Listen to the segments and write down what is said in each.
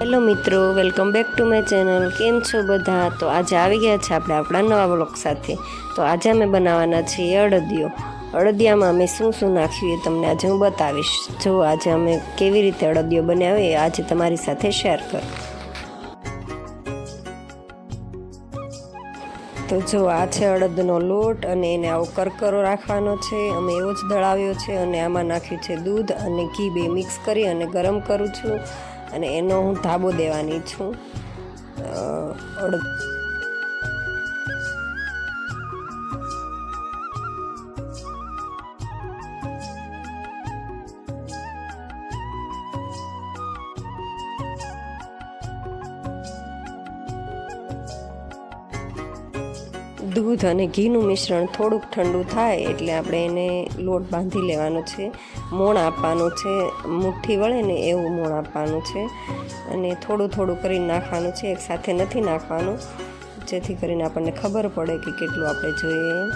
Hello મિત્રો, welcome back to my channel. કેમ છો બધા? તો આજે આવી ગયા છે આપણે આપણા નવા બ્લોગ સાથે. તો આજે અમે બનાવવાના છીએ અડદિયો. અડદિયામાં અમે શું શું નાખ્યું એ તમને આજે હું બતાવીશ. જો આજે અમે કેવી રીતે અડદિયો બનાવ્યો એ આજે તમારી સાથે શેર કરું. તો જો આ છે અડદનો લોટ અને એને આવો કરકરો રાખવાનો છે. અમે એવો જ દળાવ્યો છે અને આમાં નાખ્યું છે દૂધ અને ઘી બે મિક્સ કરી અને ગરમ કરું છું. અને એનો હું ધાબો દેવાની છું. દૂધ અને ઘીનું મિશ્રણ થોડુંક ઠંડુ થાય એટલે આપણે એને લોટ બાંધી લેવાનો છે. મોણ આપવાનું છે, મુઠ્ઠી વળે ને એવું મોણ આપવાનું છે. અને થોડું થોડું કરીને નાખવાનું છે, એક સાથે નથી નાખવાનું. જેથી કરીને આપણને ખબર પડે કે કેટલું આપણે જોઈએ.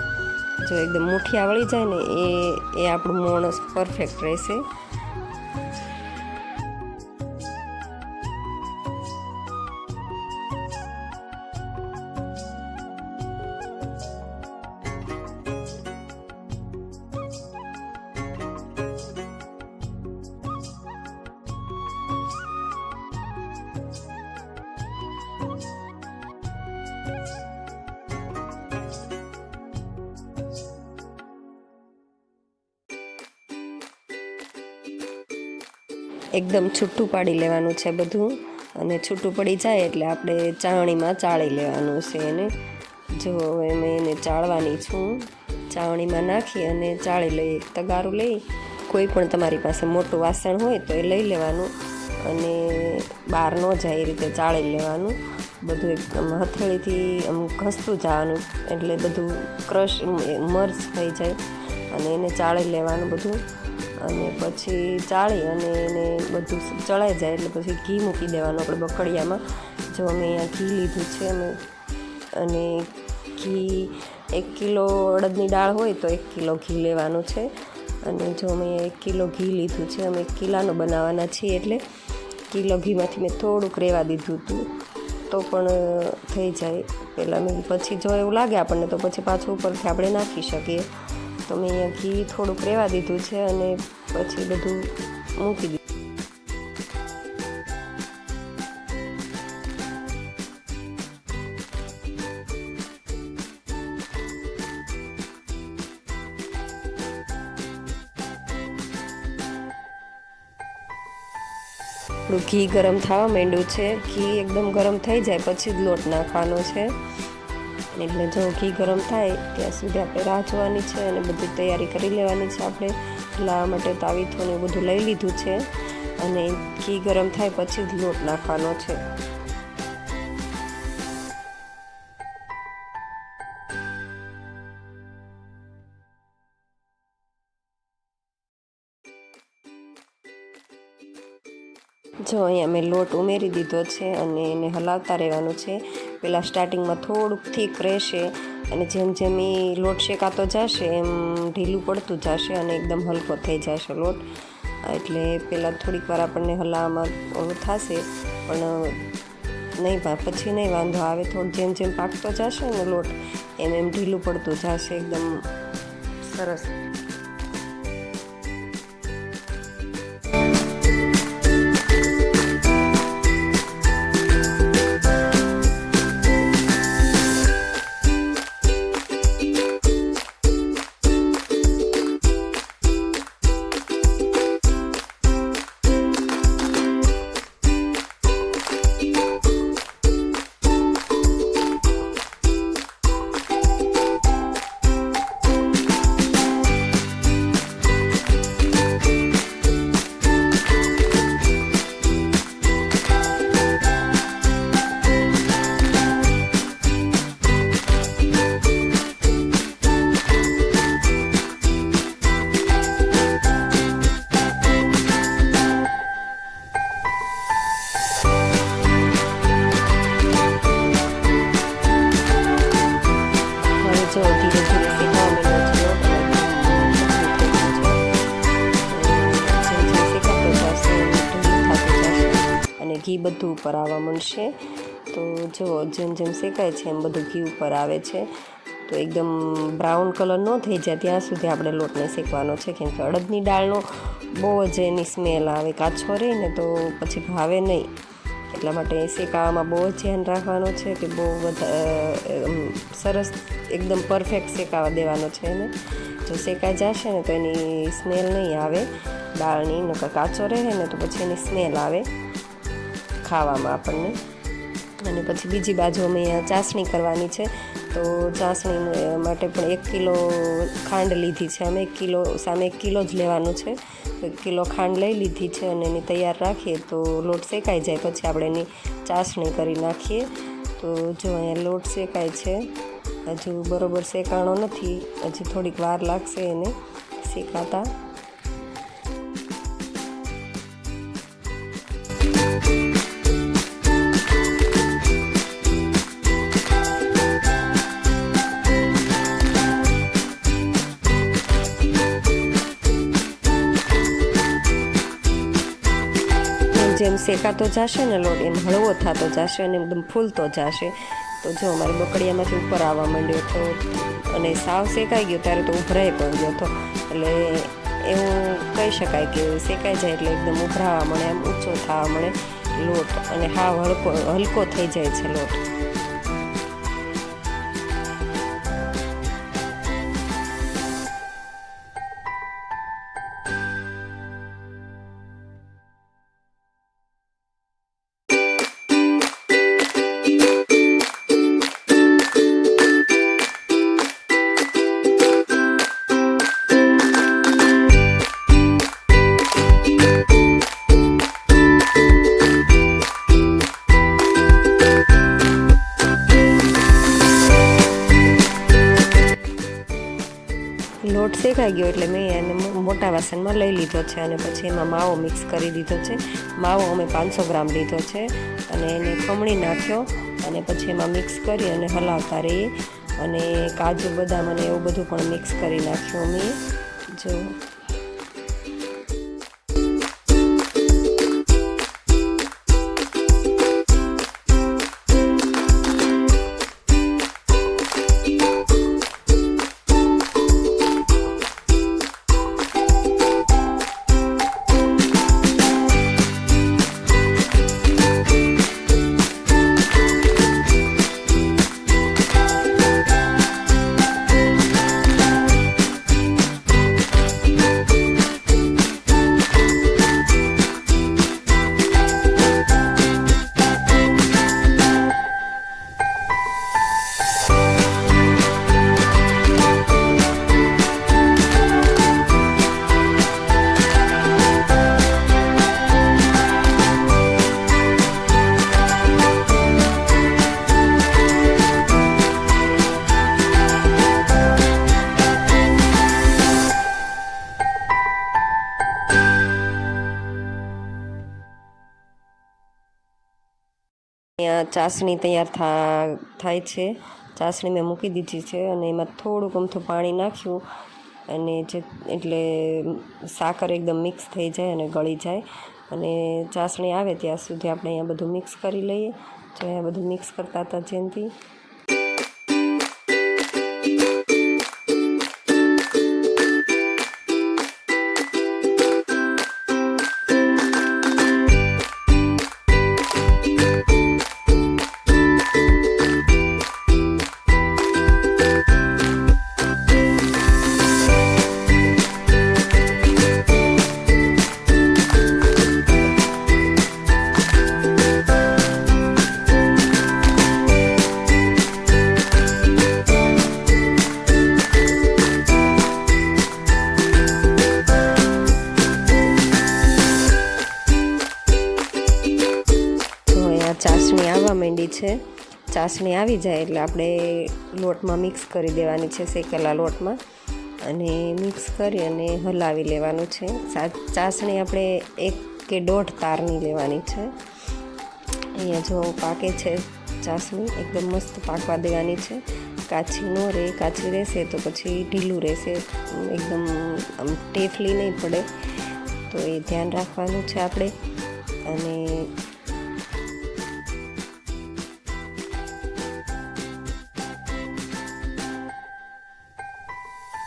જો એકદમ મુઠ્ઠિયા વળી જાય ને, એ એ આપણું મોણ પરફેક્ટ રહેશે. એકદમ છૂટું પાડી લેવાનું છે બધું. અને છૂટું પડી જાય એટલે આપણે ચાવણીમાં ચાળી લેવાનું છે એને. જો હવે મેં એને ચાળવાની છું. ચાવણીમાં નાખી અને ચાળી લઈ, તગારું લઈ. કોઈ પણ તમારી પાસે મોટું વાસણ હોય તો એ લઈ લેવાનું. અને બહાર ન જાય એ રીતે ચાળી લેવાનું. બધું એકદમ હથેળીથી આમ ઘસતું જવાનું. એટલે બધું ક્રશ, મર્જ થઈ જાય. અને એને ચાળી લેવાનું બધું. અને પછી ચાળી અને એને બધું ચડાઈ જાય એટલે પછી ઘી મૂકી દેવાનું આપણે બકડિયામાં. જો અમે અહીંયા ઘી લીધું છે અમે. અને ઘી એક કિલો અડદની દાળ હોય તો એક કિલો ઘી લેવાનું છે. અને જો અમે એક કિલો ઘી લીધું છે, અમે કિલાનો બનાવવાના છીએ એટલે કિલો ઘીમાંથી મેં થોડુંક રહેવા દીધું હતું. તો પણ થઈ જાય. પહેલાં મેં પછી જો એવું લાગે આપણને તો પછી પાછું ઉપરથી આપણે નાખી શકીએ. તો મેં અહીંયા ઘી થોડુંક રહેવા દીધું છે અને પછી બધું મૂકી દીધું. ઘી ગરમ થવા માંડ્યું છે. ઘી એકદમ ગરમ થઈ જાય, પછી જ લોટ નાખવાનો છે. એટલે જો ઘી ગરમ થાય ત્યાં સુધી આપણે રાહ જોવાની છે અને બધી તૈયારી કરી લેવાની છે આપણે. લાવવા માટે તાવીથોને બધું લઈ લીધું છે અને ઘી ગરમ થાય પછી જ લોટ નાખવાનો છે. જો અહીંયા મેં લોટ ઉમેરી દીધો છે અને એને હલાવતા રહેવાનું છે. પહેલાં સ્ટાર્ટિંગમાં થોડુંક થીક રહેશે અને જેમ જેમ એ લોટ શેકાતો જશે, એમ ઢીલું પડતું જશે અને એકદમ હલકો થઈ જશે લોટ. એટલે પહેલાં થોડીક વાર આપણને હલાવવામાં ઓલું થશે, પણ નહીં પછી નહીં વાંધો આવે. થોડું જેમ જેમ પાકતો જશે ને લોટ, એમ એમ ઢીલું પડતું જશે, એકદમ સરસ. બધું ઉપર આવવા માંડશે. તો જો જેમ જેમ શેકાય છે એમ બધું ઘી ઉપર આવે છે. તો એકદમ બ્રાઉન કલર ન થઈ જાય ત્યાં સુધી આપણે લોટને શેકવાનો છે. કેમ કે અડદની દાળનો બહુ જ એની સ્મેલ આવે, કાચો રહે ને તો પછી ભાવે નહીં. એટલા માટે શેકાવામાં બહુ જ ધ્યાન રાખવાનું છે કે બહુ સરસ એકદમ પરફેક્ટ શેકાવા દેવાનો છે એને. જો શેકાઈ જશે ને તો એની સ્મેલ નહીં આવે. દાળની નકર કાચો રહે ને તો પછી એની સ્મેલ આવે. ખાવામાં આપણને. અને પછી બીજી બાજુ અમે ચાસણી કરવાની છે. તો ચાસણી માટે પણ એક કિલો ખાંડ લીધી છે. અમે એક કિલો, સામે એક કિલો જ લેવાનું છે. એક કિલો ખાંડ લઈ લીધી છે અને એની તૈયાર રાખીએ તો લોટ શેકાઈ જાય. પછી આપણે એની ચાસણી કરી નાખીએ. તો જો અહીંયા લોટ શેકાય છે. હજુ બરોબર શેકાણો નથી. હજી થોડીક વાર લાગશે એને શેકાતા. જેમ શેકાતો જશે ને લોટ એમ હળવો થતો જશે અને એકદમ ફૂલતો જશે, તો જો અમારે બકડીયામાંથી ઉપર આવવા માંડ્યો તો અને સાવ શેકાઈ ગયો ત્યારે તો ઉભરાઈ પણ ગયો હતો. એટલે એવું કહી શકાય કે શેકાઈ જાય એટલે એકદમ ઉભરાવા મળે એમ ઊંચો થવા મળે લોટ અને હાવ હલકો હલકો થઈ જાય છે લોટ. લોટ ગયો એટલે મેં એને મોટા વાસણમાં લઈ લીધો છે અને પછી એમાં માવો મિક્સ કરી દીધો છે. માવો અમે પાંચસો ગ્રામ લીધો છે અને એને ખમણી નાખ્યો અને પછી એમાં મિક્સ કરી અને હલાવતા રહીએ. અને કાજુ, બદામ અને એવું બધું પણ મિક્સ કરી નાખ્યું અમે. જો અહીંયા ચાસણી તૈયાર થા, થાય છે. ચાસણી મેં મૂકી દીધી છે અને એમાં થોડુંક અમથું પાણી નાખ્યું અને જે એટલે સાકર એકદમ મિક્સ થઈ જાય અને ગળી જાય. અને ચાસણી આવે ત્યાં સુધી આપણે અહીંયા બધું મિક્સ કરી લઈએ. જો અહીંયા બધું મિક્સ કરતા હતા જેનથી. ચાસણી આવવા માંડી છે. ચાસણી આવી જાય એટલે આપણે લોટમાં મિક્સ કરી દેવાની છે શેકેલા લોટમાં. અને મિક્સ કરી અને હલાવી લેવાનું છે. ચાસણી આપણે એક કે દોઢ તારની લેવાની છે. અહીંયા જો પાકે છે ચાસણી, એકદમ મસ્ત પાકવા દેવાની છે. કાચી ન રહે કાચી રહેશે તો પછી ઢીલું રહેશે. એકદમ આમ ટેફલી નહીં પડે. તો એ ધ્યાન રાખવાનું છે આપણે. અને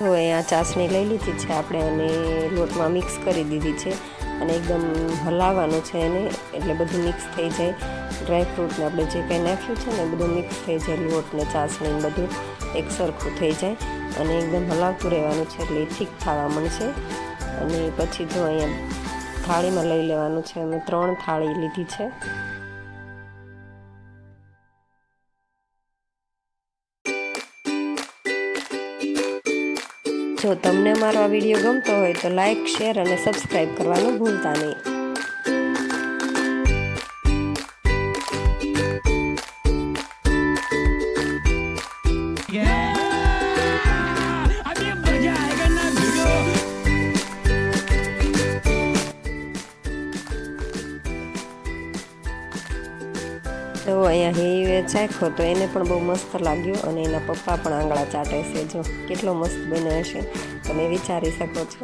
તો અહીંયા ચાસણી લઈ લીધી છે. આપણે અને લોટમાં મિક્સ કરી દીધી છે અને એકદમ હલાવવાનું છે એને, એટલે બધું મિક્સ થઈ જાય. ડ્રાયફ્રૂટને આપણે જે કંઈ નાખ્યું છે ને બધું મિક્સ થઈ જાય લોટને ચાસણી બધું એક સરખું થઈ જાય અને એકદમ હલાવતું રહેવાનું છે એટલે ઠીક થવા મળશે અને પછી જો અહીંયા થાળીમાં લઈ લેવાનું છે. અમે ત્રણ થાળી લીધી છે. જો તમને મારો આ વીડિયો ગમતો હોય તો લાઇક શેર અને સબસ્ક્રાઈબ કરવાનું ભૂલતા નહીં. તો અહીંયા હેવે ચાખ્યો તો એને પણ બહુ મસ્ત લાગ્યું અને એના પપ્પા પણ આંગળા ચાટે છે જો. કેટલો મસ્ત બન્યો હશે તમે વિચારી શકો છો.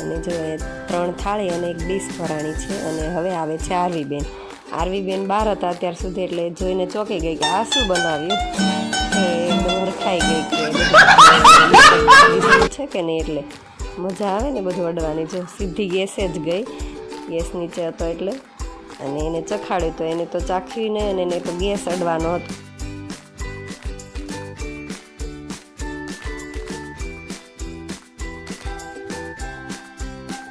અને જો એ ત્રણ થાળી અને એક ડીશ ભરાણી છે અને હવે આવે છે આરવીબેન. આરવીબેન બહાર હતા અત્યાર સુધી એટલે જોઈને ચોંકી ગઈ કે આ શું બનાવ્યું? એકદમ હરખાઈ ગઈ કે છે કે નહીં એટલે? મજા આવે ને બધું અડવાની જો. સીધી ગેસે જ ગઈ. ગેસ નીચે હતો એટલે. અને એને ચખાડ્યું તો એને તો ચાખ્યું નહીં અને એને તો ગેસ અડવાનો હતો.